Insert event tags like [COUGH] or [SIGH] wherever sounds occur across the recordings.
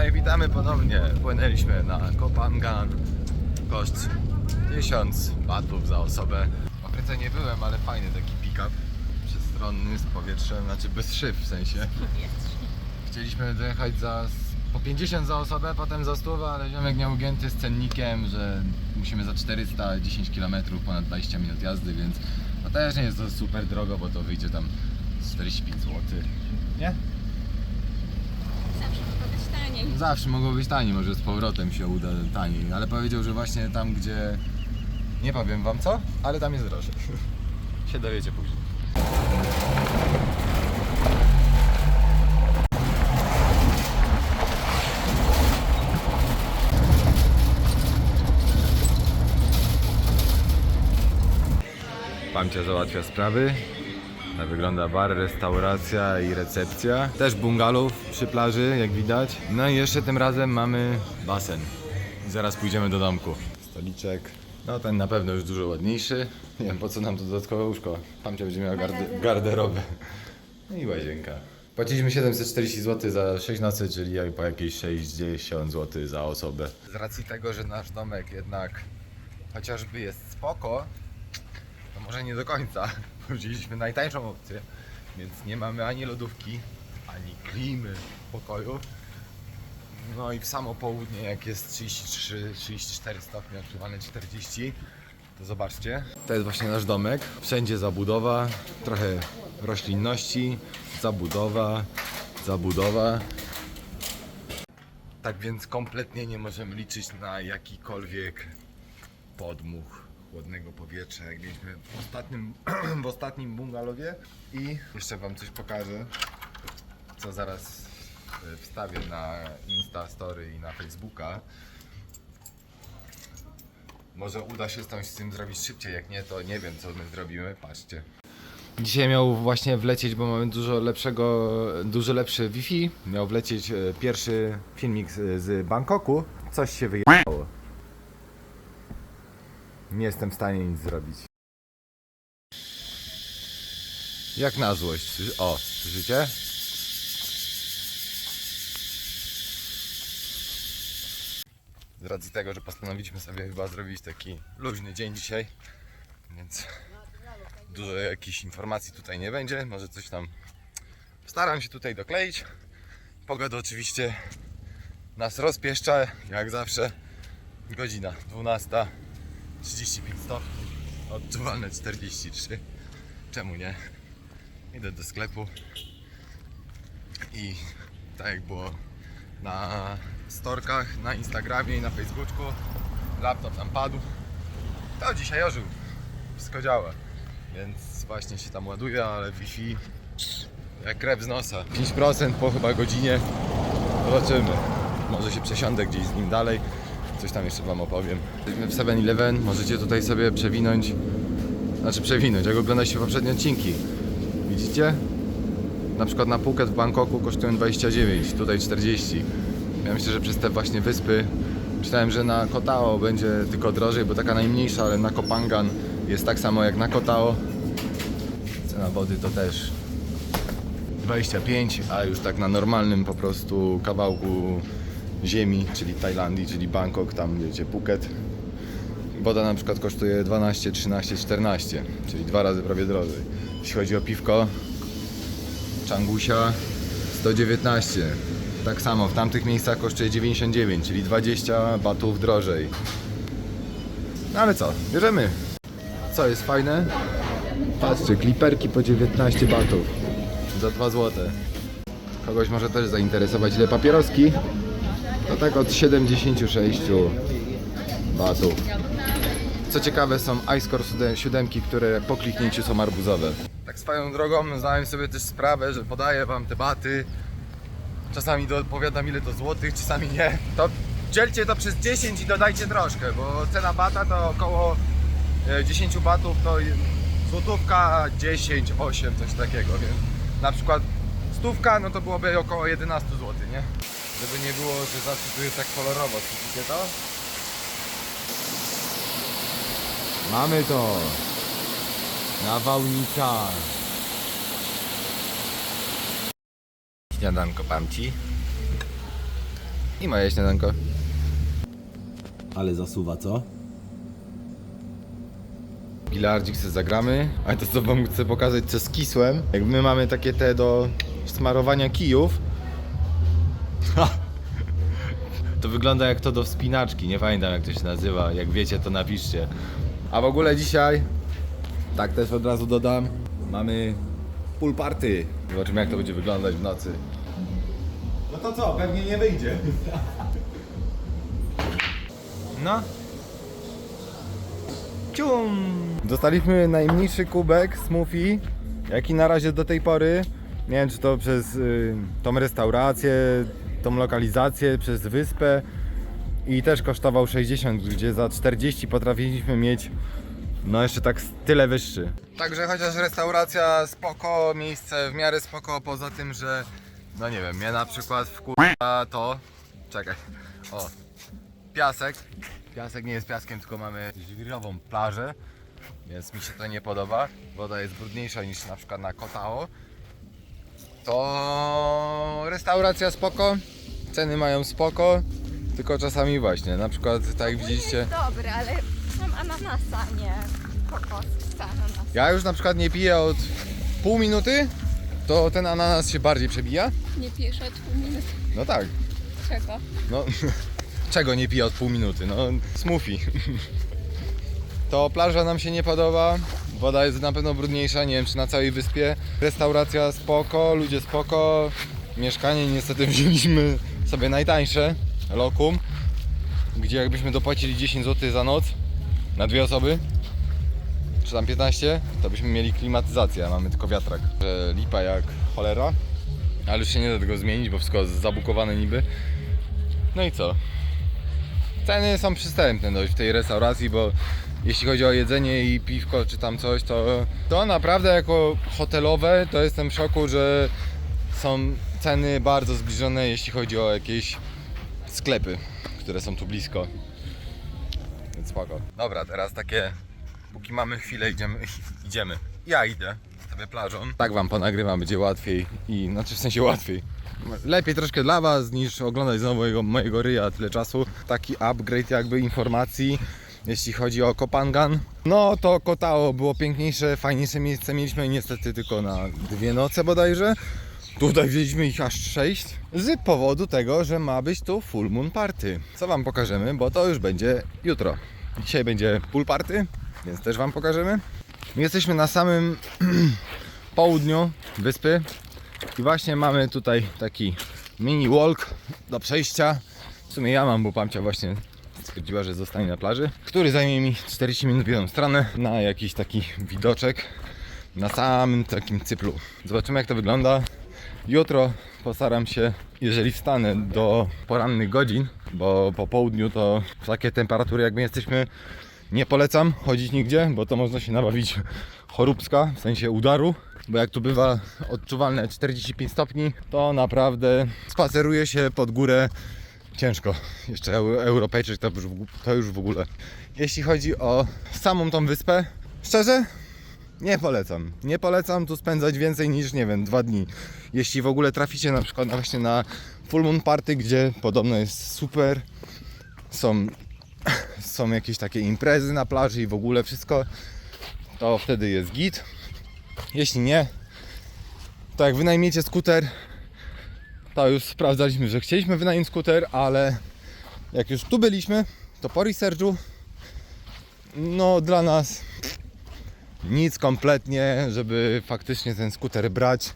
No i witamy ponownie. Płynęliśmy na Kopangan. Koszt 1000 batów za osobę. W Afryce nie byłem, ale fajny taki pick-up. Przestronny, z powietrzem, znaczy bez szyb w sensie. Chcieliśmy dojechać za po 50 za osobę, potem za 100, ale ziomek miał ugięty z cennikiem, że musimy za 410 km ponad 20 minut jazdy, więc no też nie jest to super drogo, bo to wyjdzie tam 45 zł. Nie? Taniej. Zawsze mogło być taniej, może z powrotem się uda taniej, ale powiedział, że właśnie tam gdzie nie powiem wam co, ale tam jest drożej. [LAUGHS] się dowiecie później. Pamcia załatwia sprawy. Wygląda bar, restauracja i recepcja. Też bungalow przy plaży, jak widać. No i jeszcze tym razem mamy basen. Zaraz pójdziemy do domku. Stoliczek. No ten na pewno już dużo ładniejszy. Nie wiem po co nam to dodatkowe łóżko. Pamcia będzie miała garde garderobę. No i łazienka. Płaciliśmy 740 zł za 6 nocy, czyli po jakieś 60 zł za osobę. Z racji tego, że nasz domek jednak chociażby jest spoko, to może nie do końca. [LAUGHS] Wzięliśmy najtańszą opcję, więc nie mamy ani lodówki, ani klimy w pokoju. No i w samo południe, jak jest 33-34 stopnie, odczuwane 40, to zobaczcie. To jest właśnie nasz domek. Wszędzie zabudowa, trochę roślinności, zabudowa, zabudowa. Tak więc kompletnie nie możemy liczyć na jakikolwiek podmuch chłodnego powietrza, jak mieliśmy w ostatnim, [CLEARS THROAT] w ostatnim bungalowie. I jeszcze Wam coś pokażę, co zaraz e, wstawię na Insta Story i na Facebooka. Może uda się coś z tym zrobić szybciej, jak nie, to nie wiem, co my zrobimy. Patrzcie. Dzisiaj miał właśnie wlecieć, bo mamy dużo lepszego, dużo lepsze Wi-Fi. Miał wlecieć e, pierwszy filmik z, z Bangkoku. Coś się wyjechało. Nie jestem w stanie nic zrobić. Jak na złość. O, słyszycie? Z racji tego, że postanowiliśmy sobie chyba zrobić taki luźny dzień dzisiaj, więc dużo jakichś informacji tutaj nie będzie. Może coś tam staram się tutaj dokleić. Pogoda oczywiście nas rozpieszcza, jak zawsze. Godzina 12. 35 stopni, odczuwalne 43. Czemu nie? Idę do sklepu i tak jak było na storkach, na Instagramie i na Facebooku, laptop nam padł. To dzisiaj ożył. Wszystko działa. Więc właśnie się tam ładuje, ale Wi-Fi jak krew z nosa. 5% po chyba godzinie. Zobaczymy. Może się przesiądę gdzieś z nim dalej. Coś tam jeszcze wam opowiem. Jesteśmy w 7-Eleven, możecie tutaj sobie przewinąć, znaczy przewinąć, jak oglądacie poprzednie odcinki. Widzicie? Na przykład na Phuket w Bangkoku kosztują 29, tutaj 40. Ja myślę, że przez te właśnie wyspy czytałem, że na Kotao będzie tylko drożej, bo taka najmniejsza, ale na Kopangan jest tak samo jak na Kotao. Cena wody to też 25, a już tak na normalnym po prostu kawałku ziemi, czyli Tajlandii, czyli Bangkok, tam wiecie, Phuket. Woda na przykład kosztuje 12, 13, 14, czyli dwa razy prawie drożej. Jeśli chodzi o piwko, Changusia 119. Tak samo w tamtych miejscach kosztuje 99, czyli 20 batów drożej. No ale co, bierzemy. Co jest fajne? Patrzcie, kliperki po 19 batów. Za 2 złote. Kogoś może też zainteresować ile papieroski. To tak od 76 batów. Co ciekawe są Icecore 7, które po kliknięciu są arbuzowe. Tak swoją drogą zdałem sobie też sprawę, że podaję wam te baty. Czasami dopowiadam ile to złotych, czasami nie. To dzielcie to przez 10 i dodajcie troszkę, bo cena bata to około e, 10 batów to złotówka 10, 8, coś takiego, więc na przykład stówka no to byłoby około 11 zł, nie? Żeby nie było, że zawsze tu jest tak kolorowo, słyszycie to? Mamy to! Nawałnica! Śniadanko pamci. I moje śniadanko. Ale zasuwa, co? Bilardzik sobie zagramy, ale to co wam chcę pokazać, co z kisłem. Jak my mamy takie te do smarowania kijów, wygląda jak to do wspinaczki, nie pamiętam jak to się nazywa, jak wiecie to napiszcie. A w ogóle dzisiaj, tak też od razu dodam, mamy pool party. Zobaczymy jak to będzie wyglądać w nocy. No to co, pewnie nie wyjdzie. No, Cium! Dostaliśmy najmniejszy kubek smoothie, jaki na razie do tej pory. Nie wiem, czy to przez y, tą restaurację, tą lokalizację, przez wyspę. I też kosztował 60, gdzie za 40 potrafiliśmy mieć no jeszcze tak tyle wyższy. Także chociaż restauracja spoko, miejsce w miarę spoko, poza tym, że no nie wiem, mnie na przykład wkurza to, czekaj, o, piasek. Piasek nie jest piaskiem, tylko mamy żwirową plażę, więc mi się to nie podoba. Woda jest brudniejsza niż na przykład na Kotao. To restauracja spoko, ceny mają spoko, tylko czasami właśnie, na przykład tak jak widzieliście, dobre, ale mam ananasa, nie kokos z ananasa. ja już na przykład nie piję od pół minuty, to ten ananas się bardziej przebija. Nie pijesz od pół minuty. No tak, Czego? No, [LAUGHS] czego nie piję od pół minuty? No, smoothie. [LAUGHS] To plaża nam się nie podoba. Woda jest na pewno brudniejsza, nie wiem czy na całej wyspie. Restauracja spoko, ludzie spoko. Mieszkanie niestety [LAUGHS] wzięliśmy sobie najtańsze, lokum, gdzie jakbyśmy dopłacili 10 zł za noc na dwie osoby, czy tam 15, to byśmy mieli klimatyzację, mamy tylko wiatrak. Lipa jak cholera, ale już się nie da tego zmienić, bo wszystko jest zabukowane niby. No i co? Ceny są przystępne dość w tej restauracji, bo jeśli chodzi o jedzenie i piwko czy tam coś, to, to naprawdę jako hotelowe to jestem w szoku, że są ceny bardzo zbliżone, jeśli chodzi o jakieś sklepy, które są tu blisko. Więc spoko. Dobra, teraz takie, póki mamy chwilę, idziemy. [LAUGHS] idziemy. Ja idę sobie plażą. Tak wam ponagrywam, będzie łatwiej i, znaczy w sensie łatwiej. Lepiej troszkę dla was niż oglądać znowu mojego, mojego ryja tyle czasu. Taki upgrade jakby informacji. Jeśli chodzi o Kopangan, no to Kotao było piękniejsze, fajniejsze miejsce mieliśmy niestety tylko na dwie noce bodajże. Tutaj wzięliśmy ich aż sześć z powodu tego, że ma być tu full moon party. Co wam pokażemy, bo to już będzie jutro. Dzisiaj będzie pool party, więc też wam pokażemy. My jesteśmy na samym [CLEARS THROAT] południu wyspy i właśnie mamy tutaj taki mini walk do przejścia. W sumie ja mam, bo pamcia właśnie stwierdziła, że zostanie na plaży, który zajmie mi 40 minut w jedną stronę na jakiś taki widoczek na samym takim cyplu. Zobaczymy jak to wygląda. Jutro postaram się, jeżeli wstanę do porannych godzin, bo po południu to takie temperatury jak my jesteśmy, nie polecam chodzić nigdzie, bo to można się nabawić choróbska, w sensie udaru. Bo jak tu bywa odczuwalne 45 stopni, to naprawdę spaceruje się pod górę ciężko. Jeszcze Eu- Europejczyk to już, to już w ogóle. Jeśli chodzi o samą tą wyspę, szczerze, nie polecam. Nie polecam tu spędzać więcej niż, nie wiem, dwa dni. Jeśli w ogóle traficie na przykład właśnie na Full Moon Party, gdzie podobno jest super, są, są jakieś takie imprezy na plaży i w ogóle wszystko, to wtedy jest git. Jeśli nie, to jak wynajmiecie skuter, to już sprawdzaliśmy, że chcieliśmy wynająć skuter, ale jak już tu byliśmy, to po researchu, no dla nas nic kompletnie, żeby faktycznie ten skuter brać,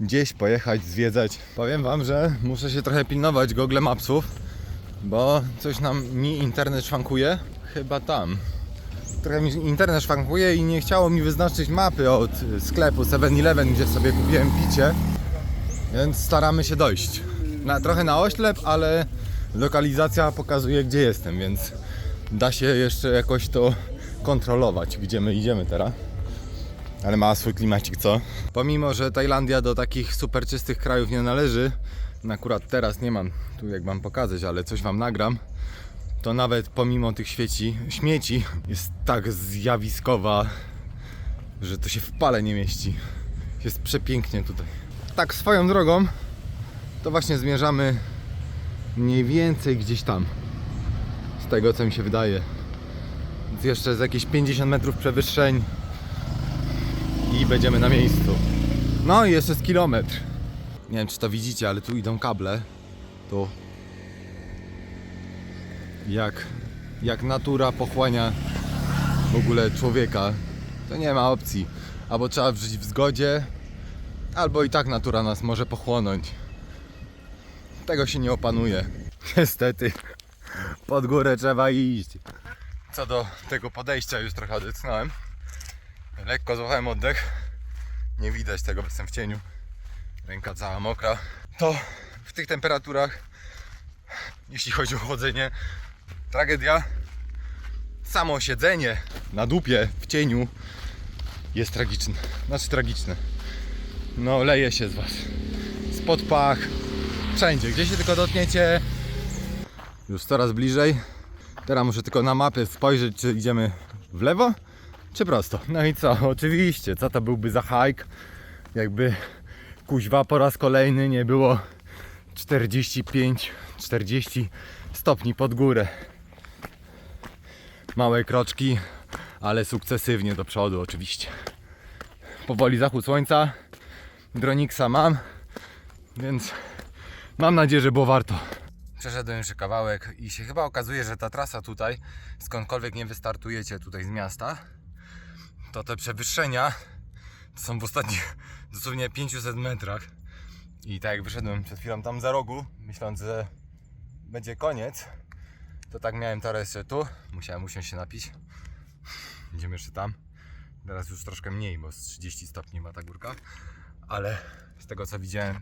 gdzieś pojechać, zwiedzać. Powiem Wam, że muszę się trochę pilnować Google Mapsów, bo coś nam mi internet szwankuje. Chyba tam. Trochę mi internet szwankuje i nie chciało mi wyznaczyć mapy od sklepu 7-Eleven, gdzie sobie kupiłem picie. Więc staramy się dojść. Na, trochę na oślep, ale lokalizacja pokazuje gdzie jestem, więc da się jeszcze jakoś to kontrolować, gdzie my idziemy teraz. Ale ma swój klimacik, co? Pomimo, że Tajlandia do takich super czystych krajów nie należy, akurat teraz nie mam tu jak wam pokazać, ale coś wam nagram, to nawet pomimo tych świeci, śmieci jest tak zjawiskowa, że to się w pale nie mieści. Jest przepięknie tutaj. Tak swoją drogą, to właśnie zmierzamy Mniej więcej gdzieś tam. Z tego co mi się wydaje. Więc jeszcze z jakieś 50 metrów przewyższeń i będziemy na miejscu. No i jeszcze z kilometr. Nie wiem czy to widzicie, ale tu idą kable. Tu. Jak, jak natura pochłania w ogóle człowieka, to nie ma opcji. Albo trzeba żyć w zgodzie, albo i tak natura nas może pochłonąć. Tego się nie opanuje. [LAUGHS] Niestety, pod górę trzeba iść. Co do tego podejścia już trochę odetchnąłem. Lekko złapałem oddech. Nie widać tego, bo jestem w cieniu. Ręka cała mokra. To w tych temperaturach, jeśli chodzi o chodzenie, tragedia. Samo siedzenie na dupie w cieniu jest tragiczne. Znaczy tragiczne. No leje się z was. Spod pach. Wszędzie, gdzie się tylko dotkniecie. Już coraz bliżej. Teraz muszę tylko na mapę spojrzeć, czy idziemy w lewo, czy prosto. No i co? Oczywiście, co to byłby za hike? Jakby kuźwa po raz kolejny nie było 45-40 stopni pod górę. Małe kroczki, ale sukcesywnie do przodu oczywiście. Powoli zachód słońca. Droniksa mam, więc mam nadzieję, że było warto. Przeszedłem jeszcze kawałek i się chyba okazuje, że ta trasa tutaj, skądkolwiek nie wystartujecie tutaj z miasta, to te przewyższenia to są w ostatnich [LAUGHS] dosłownie 500 metrach. I tak jak wyszedłem przed chwilą tam za rogu, myśląc, że będzie koniec, to tak miałem teraz tu. Musiałem usiąść się napić. Idziemy jeszcze tam. Teraz już troszkę mniej, bo z 30 stopni ma ta górka. Ale z tego co widziałem,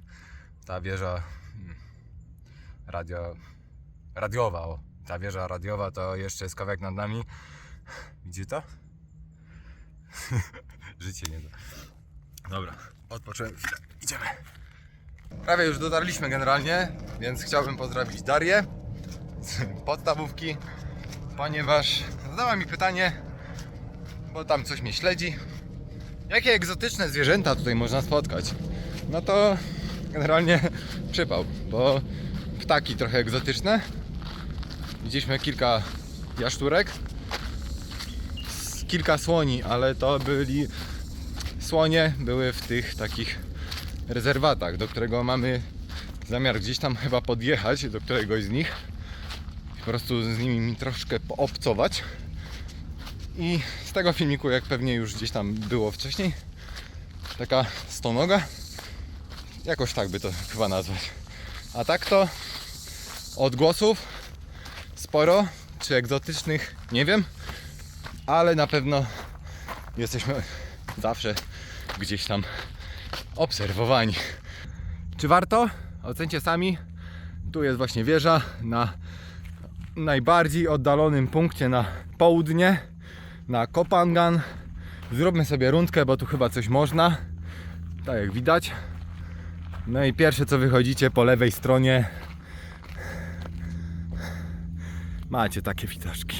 ta wieża mm, radio, radiowa, o, ta wieża radiowa to jeszcze jest kawałek nad nami. Widzicie to? [LAUGHS] Życie nie da. Dobra, odpocząłem chwilę. Idziemy. Prawie już dotarliśmy generalnie, więc chciałbym pozdrowić Darię podstawówki, ponieważ zadała mi pytanie, bo tam coś mnie śledzi. Jakie egzotyczne zwierzęta tutaj można spotkać? No to generalnie przypał, bo ptaki trochę egzotyczne. Widzieliśmy kilka jaszczurek, s- kilka słoni, ale to byli słonie, były w tych takich rezerwatach, do którego mamy zamiar gdzieś tam chyba podjechać, do któregoś z nich. Po prostu z nimi troszkę poobcować. I z tego filmiku, jak pewnie już gdzieś tam było wcześniej, taka stonoga, jakoś tak by to chyba nazwać. A tak to odgłosów sporo, czy egzotycznych, nie wiem, ale na pewno jesteśmy zawsze gdzieś tam obserwowani. Czy warto? Ocencie sami. Tu jest właśnie wieża na najbardziej oddalonym punkcie na południe, na Kopangan. Zróbmy sobie rundkę, bo tu chyba coś można. Tak jak widać. No i pierwsze co wychodzicie po lewej stronie macie takie widoczki.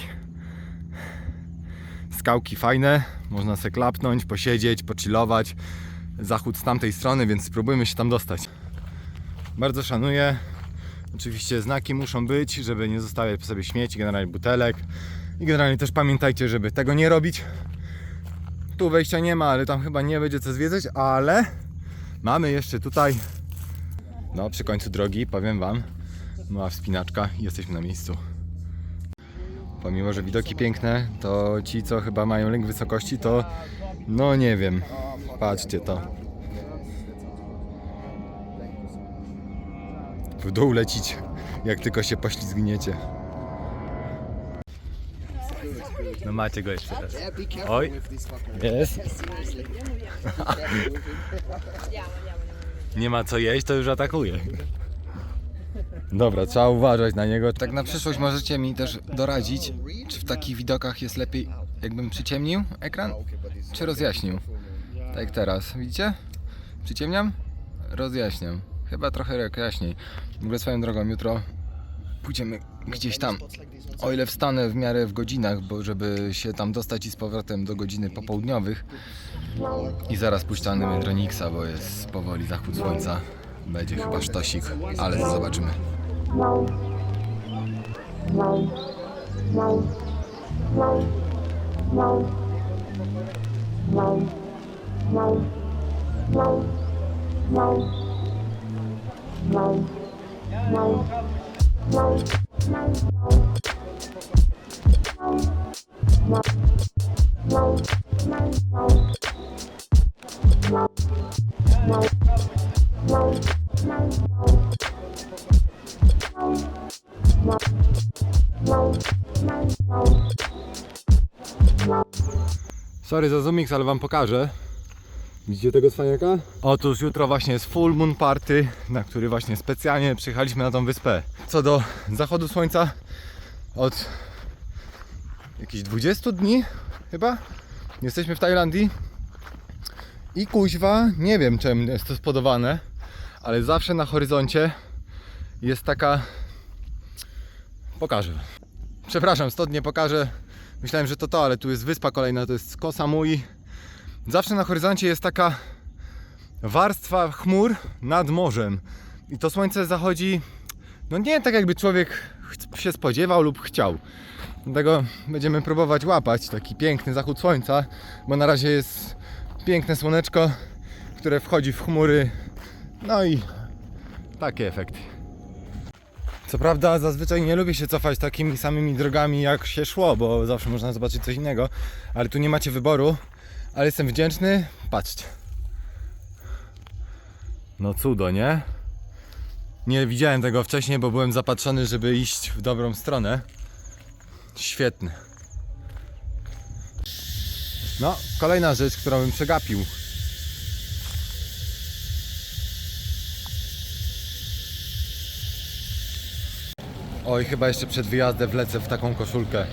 Skałki fajne, można se klapnąć, posiedzieć, pochillować. Zachód z tamtej strony, więc spróbujmy się tam dostać. Bardzo szanuję. Oczywiście znaki muszą być, żeby nie zostawiać po sobie śmieci, generalnie butelek. I generalnie też pamiętajcie, żeby tego nie robić. Tu wejścia nie ma, ale tam chyba nie będzie co zwiedzać, ale mamy jeszcze tutaj, no przy końcu drogi, powiem Wam, mała wspinaczka i jesteśmy na miejscu. Pomimo, że widoki piękne, to ci, co chyba mają lęk wysokości, to no nie wiem. Patrzcie to. W dół lecicie, jak tylko się poślizgniecie. No macie go jeszcze raz. Oj, jest. Nie ma co jeść, to już atakuje. Dobra, trzeba uważać na niego. Tak na przyszłość możecie mi też doradzić, czy w takich widokach jest lepiej, jakbym przyciemnił ekran, czy rozjaśnił. Tak jak teraz, widzicie? Przyciemniam? Rozjaśniam. Chyba trochę jaśniej. W ogóle swoją drogą jutro pójdziemy gdzieś tam. O ile wstanę w miarę w godzinach, bo żeby się tam dostać i z powrotem do godziny popołudniowych. I zaraz puszczamy Droniksa, bo jest powoli zachód słońca. Będzie chyba sztosik, ale zobaczymy. Sorry za zoomix, ale wam pokażę. Widzicie tego cwaniaka? Otóż jutro właśnie jest full moon party, na który właśnie specjalnie przyjechaliśmy na tą wyspę. Co do zachodu słońca, od jakichś 20 dni chyba jesteśmy w Tajlandii. I kuźwa, nie wiem czemu jest to spowodowane, ale zawsze na horyzoncie jest taka... Pokażę. Przepraszam, 100 nie pokażę. Myślałem, że to to, ale tu jest wyspa kolejna, to jest Koh Samui. Zawsze na horyzoncie jest taka warstwa chmur nad morzem. I to słońce zachodzi, no nie tak jakby człowiek się spodziewał lub chciał. Dlatego będziemy próbować łapać taki piękny zachód słońca, bo na razie jest piękne słoneczko, które wchodzi w chmury. No i takie efekty. Co prawda zazwyczaj nie lubię się cofać takimi samymi drogami jak się szło, bo zawsze można zobaczyć coś innego, ale tu nie macie wyboru. Ale jestem wdzięczny. Patrzcie. No cudo, nie? Nie widziałem tego wcześniej, bo byłem zapatrzony, żeby iść w dobrą stronę. Świetny. No, kolejna rzecz, którą bym przegapił. Oj, chyba jeszcze przed wyjazdem wlecę w taką koszulkę.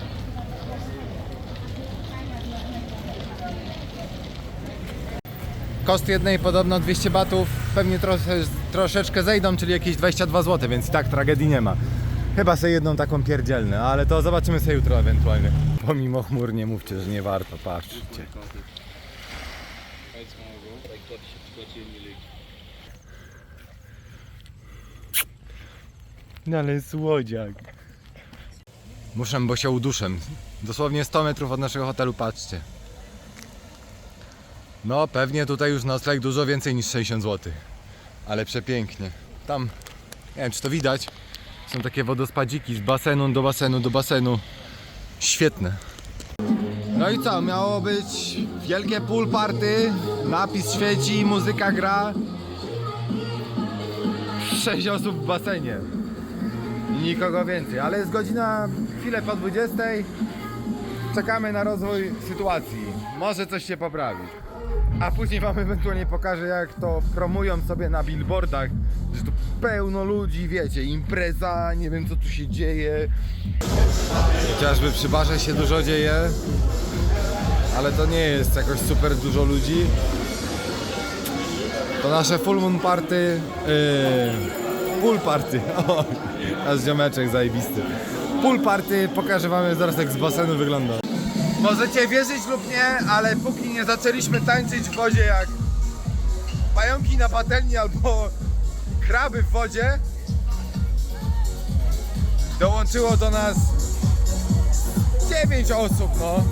Koszt jednej podobno 200 batów, pewnie trosze, troszeczkę zejdą, czyli jakieś 22 zł, więc i tak tragedii nie ma. Chyba sobie jedną taką pierdzielnę, ale to zobaczymy sobie jutro ewentualnie. Pomimo chmur nie mówcie, że nie warto, patrzcie. No ale słodziak. Muszę, bo się uduszę. Dosłownie 100 metrów od naszego hotelu, patrzcie. No, pewnie tutaj już nocleg dużo więcej niż 60 zł. Ale przepięknie. Tam, nie wiem czy to widać, są takie wodospadziki z basenu do basenu do basenu. Świetne. No i co, miało być wielkie pool party, napis świeci, muzyka gra. 6 osób w basenie. Nikogo więcej, ale jest godzina chwilę po 20. Czekamy na rozwój sytuacji. Może coś się poprawi. A później wam ewentualnie pokażę jak to promują sobie na billboardach, że tu pełno ludzi, wiecie, impreza, nie wiem co tu się dzieje. Chociażby przy barze się dużo dzieje, ale to nie jest jakoś super dużo ludzi. To nasze full moon party, yy, pool party, [LAUGHS] o, nasz ziomeczek zajebisty. Pool party pokażę wam zaraz jak z basenu wygląda. Możecie wierzyć lub nie, ale póki nie zaczęliśmy tańczyć w wodzie jak pająki na patelni albo kraby w wodzie, dołączyło do nas 9 osób, no.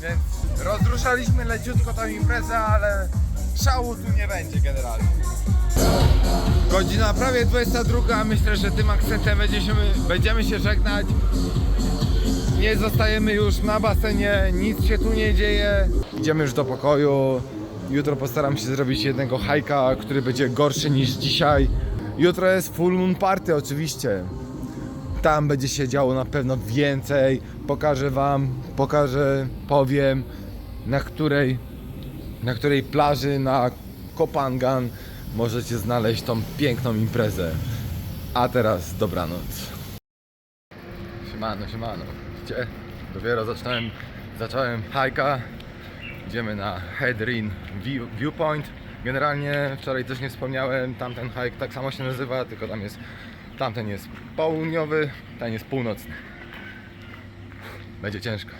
Więc rozruszaliśmy leciutko tą imprezę, ale szału tu nie będzie generalnie. Godzina prawie 22, myślę, że tym akcentem będziemy, będziemy się żegnać. Nie zostajemy już na basenie, nic się tu nie dzieje. Idziemy już do pokoju. Jutro postaram się zrobić jednego hajka, który będzie gorszy niż dzisiaj. Jutro jest full moon party oczywiście. Tam będzie się działo na pewno więcej. Pokażę wam, pokażę, powiem na której, na której plaży na Kopangan możecie znaleźć tą piękną imprezę. A teraz dobranoc. Siemano, siemano. Gdzie? Dopiero zacząłem, zacząłem hajka. Idziemy na Headrin View, Viewpoint. Generalnie wczoraj też nie wspomniałem, tamten hike tak samo się nazywa, tylko tam jest, tamten jest południowy, ten jest północny. Będzie ciężko.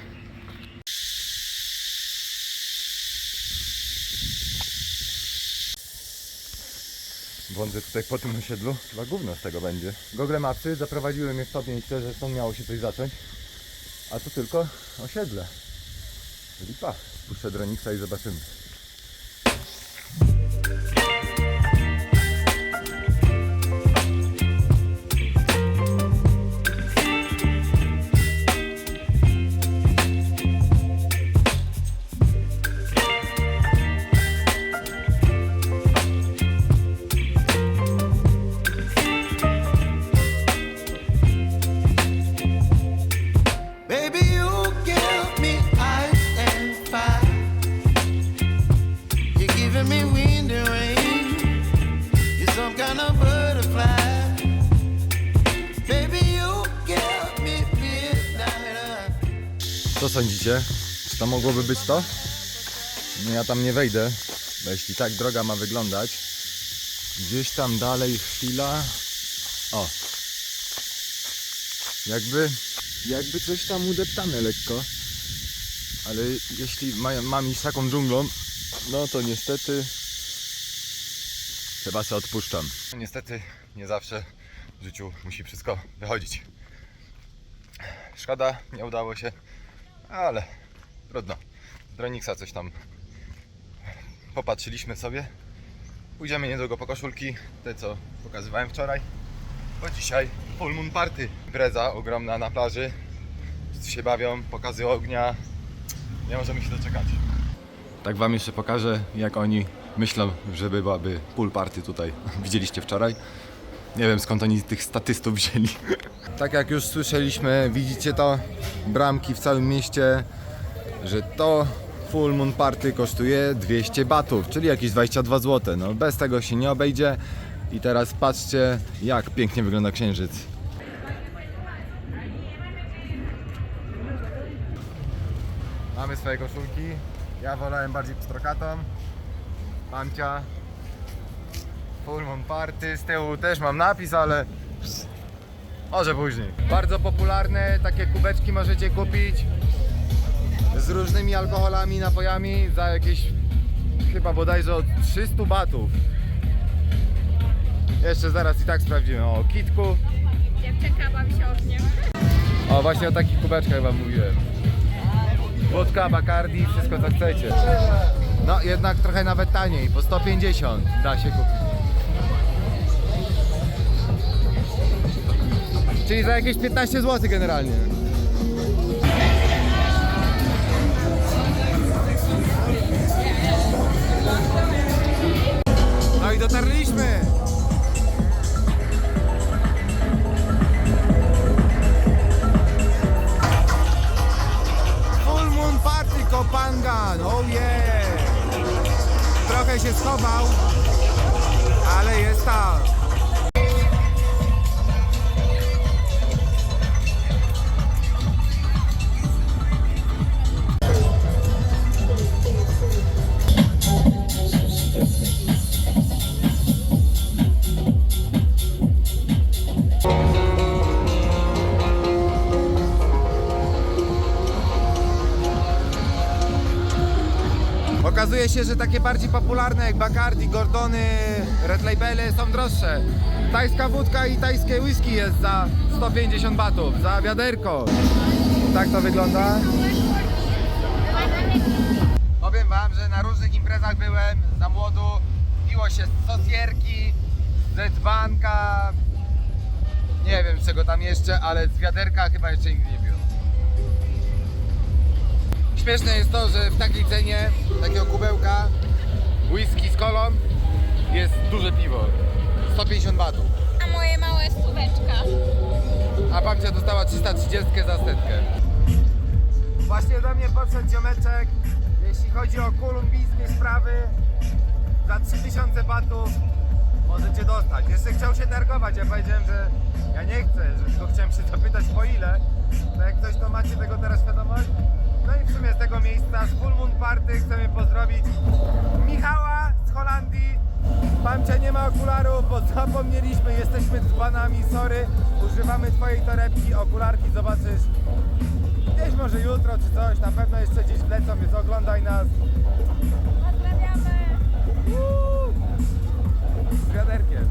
Błądzę tutaj po tym osiedlu. Chyba gówno z tego będzie. Google Mapsy zaprowadziły mnie w to miejsce, że stąd miało się coś zacząć. A to tylko osiedle. Lipa. Puszczę droniksa i zobaczymy. Mogłoby być to? No ja tam nie wejdę, bo jeśli tak droga ma wyglądać, gdzieś tam dalej chwila. O! Jakby, jakby coś tam udeptane lekko. Ale jeśli ma, mam iść taką dżunglą, no to niestety chyba se odpuszczam. Niestety nie zawsze w życiu musi wszystko wychodzić. Szkoda, nie udało się, ale trudno. Z Droniksa coś tam popatrzyliśmy sobie. Pójdziemy niedługo po koszulki, te co pokazywałem wczoraj. Bo dzisiaj full moon party. Impreza ogromna na plaży. Wszyscy się bawią, pokazy ognia. Nie możemy się doczekać. Tak wam jeszcze pokażę, jak oni myślą, żeby byłaby pool party tutaj. [LAUGHS] Widzieliście wczoraj. Nie wiem skąd oni tych statystów wzięli. Tak jak już słyszeliśmy, widzicie to, bramki w całym mieście, że to Full Moon Party kosztuje 200 batów, czyli jakieś 22 zł. No bez tego się nie obejdzie. I teraz patrzcie, jak pięknie wygląda księżyc. Mamy swoje koszulki. Ja wolałem bardziej pstrokatą. Pamcia. Full Moon Party. Z tyłu też mam napis, ale może później. Bardzo popularne, takie kubeczki możecie kupić z różnymi alkoholami, napojami za jakieś chyba bodajże od 300 batów. Jeszcze zaraz i tak sprawdzimy. O kitku. Dziewczynka bawi się ogniem. O właśnie o takich kubeczkach wam mówiłem. Wódka, Bacardi, wszystko co chcecie. No jednak trochę nawet taniej, po 150 da się kupić. Czyli za jakieś 15 zł generalnie. I dotarliśmy! Full Moon Party Kopangan, oh yeah! Trochę się schował, ale jest tam. Okazuje się, że takie bardziej popularne jak Bacardi, Gordony, Red Labele są droższe. Tajska wódka i tajskie whisky jest za 150 batów, za wiaderko. Tak to wygląda. Powiem wam, że na różnych imprezach byłem za młodu. Piło się z sosierki, z dzbanka, nie wiem czego tam jeszcze, ale z wiaderka chyba jeszcze nigdy nie piłem. Śmieszne jest to, że w takiej cenie takiego kubełka whisky z kolą jest duże piwo. 150 batów. A moje małe słóweczka. A babcia dostała 330 za setkę. Właśnie do mnie podszedł ziomeczek. Jeśli chodzi o kolumbijskie sprawy, za 3000 batów możecie dostać. Jeszcze chciał się targować, ja powiedziałem, że ja nie chcę, że tylko chciałem się zapytać po ile. To jak coś to macie tego teraz świadomość? No i w sumie z tego miejsca, z Full Moon Party chcemy pozdrowić Michała z Holandii. Pamcia nie ma okularów, bo [LAUGHS] zapomnieliśmy, jesteśmy dzbanami, sorry. Używamy twojej torebki, okularki zobaczysz gdzieś może jutro czy coś, na pewno jeszcze gdzieś wlecą, więc oglądaj nas. Pozdrawiamy. wiaderkiem.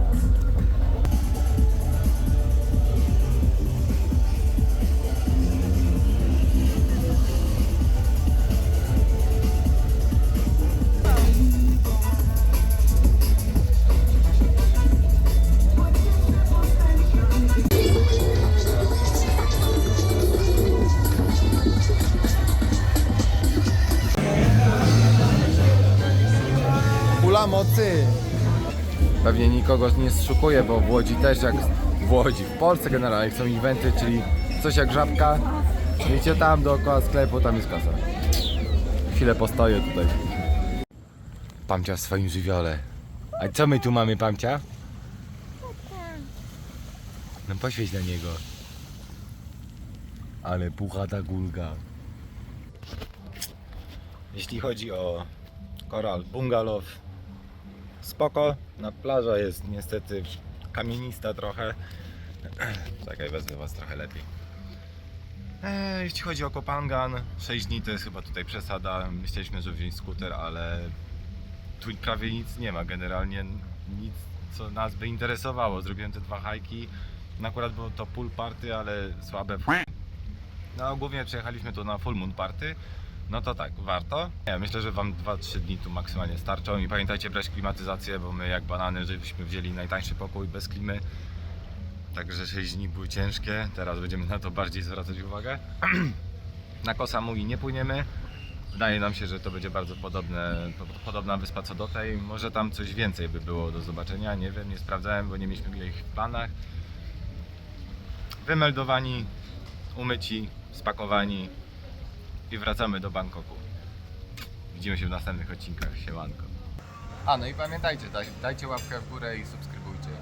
Mocy! Pewnie nikogo nie szukuje, bo w Łodzi też jak w Łodzi, w Polsce generalnie są eventy, czyli coś jak żabka. Wiecie tam dookoła sklepu, tam jest kasa. Chwilę postoję tutaj. Pamcia w swoim żywiole. A co my tu mamy, Pamcia? No poświeć na niego. Ale puchata gulga. Jeśli chodzi o koral bungalow, spoko. Na plaża jest niestety kamienista trochę. [CLEARS THROAT] Czekaj, wezmę was trochę lepiej. Eee, jeśli chodzi o Kopangan, 6 dni to jest chyba tutaj przesada. Myśleliśmy, że wziąć skuter, ale tu prawie nic nie ma. Generalnie nic, co nas by interesowało. Zrobiłem te dwa hajki. No akurat było to pool party, ale słabe. No głównie przejechaliśmy tu na full moon party. No to tak, warto. Ja myślę, że Wam 2-3 dni tu maksymalnie starczą i pamiętajcie brać klimatyzację, bo my jak banany, żebyśmy wzięli najtańszy pokój bez klimy. Także 6 dni były ciężkie, teraz będziemy na to bardziej zwracać uwagę. [CLEARS THROAT] na Koh Samui nie płyniemy. Wydaje nam się, że to będzie bardzo podobne, po- podobna wyspa co do tej. Może tam coś więcej by było do zobaczenia, nie wiem, nie sprawdzałem, bo nie mieliśmy ich w planach. Wymeldowani, umyci, spakowani, i wracamy do Bangkoku. Widzimy się w następnych odcinkach. Siemanko. A no i pamiętajcie, daj, dajcie łapkę w górę i subskrypcję.